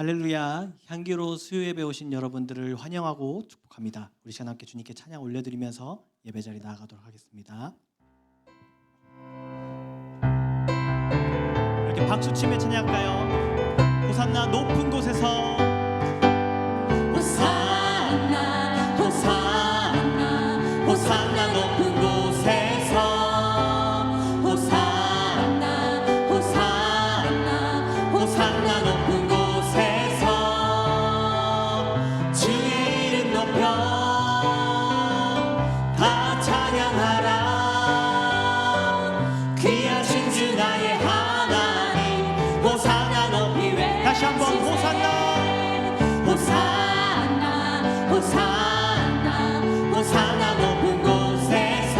할렐루야 향기로 수요예배 배우신 여러분들을 환영하고 축복합니다. 우리 시간 함께 주님께 찬양 올려드리면서 예배 자리 나아가도록 하겠습니다. 이렇게 박수 치며 찬양할까요? 호산나 높은 곳에서 호산나 호산나 호산나 높은 곳에 호산나 호산나 호산나 높은 곳에서.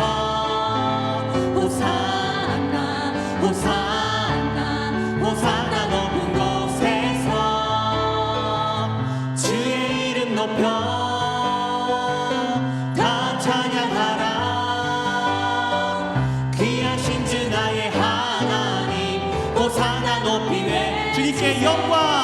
호산나 호산나 호산나 높은 곳에서. 주의 이름 높여 다 찬양하라. 귀하신 주 나의 하나님 호산나 높이네 주님께 영광.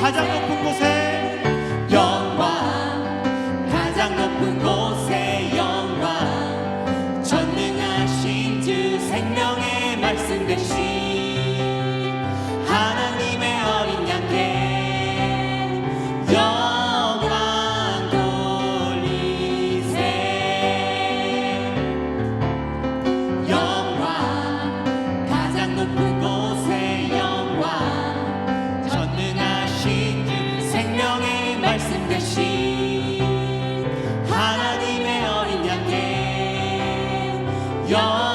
가장 높은 곳에 Yeah.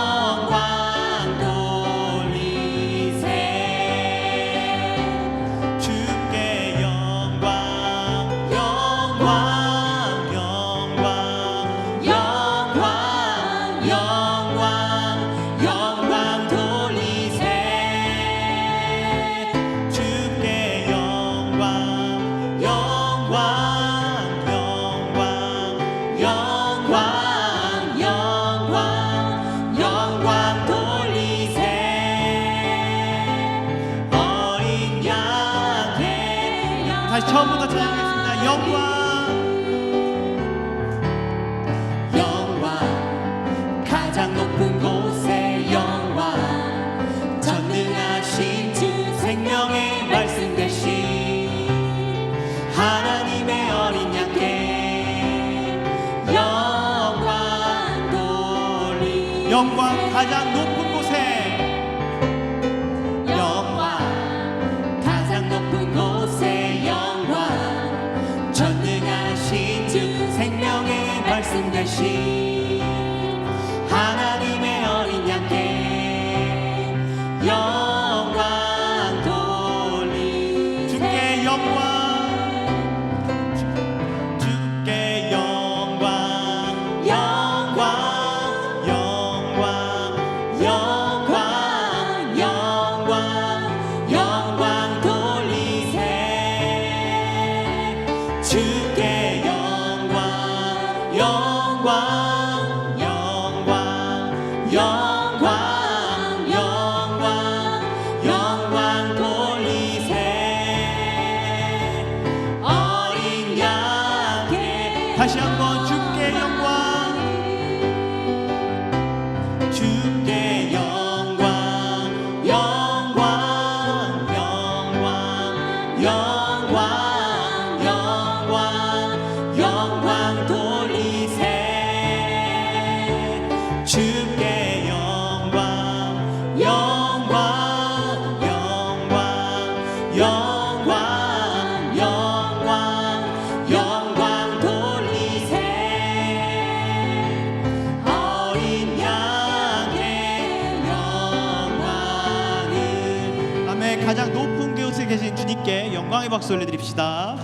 영광 가장 높은 곳에. 영광 가장 높은 곳에 영광. 전능하신 주 생명의 말씀 되신 함께 영광의 박수 올려드립시다.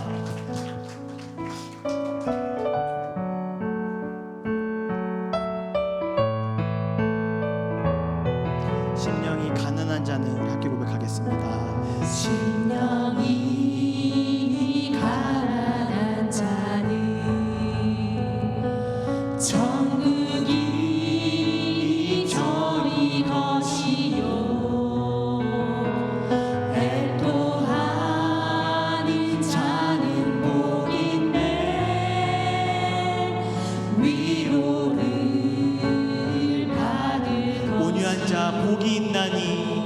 심령이 가난한 자는 우리 고백하겠습니다. 심령이 복이 있나니?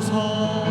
주옵소서.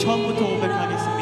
처음부터 고백하겠습니다.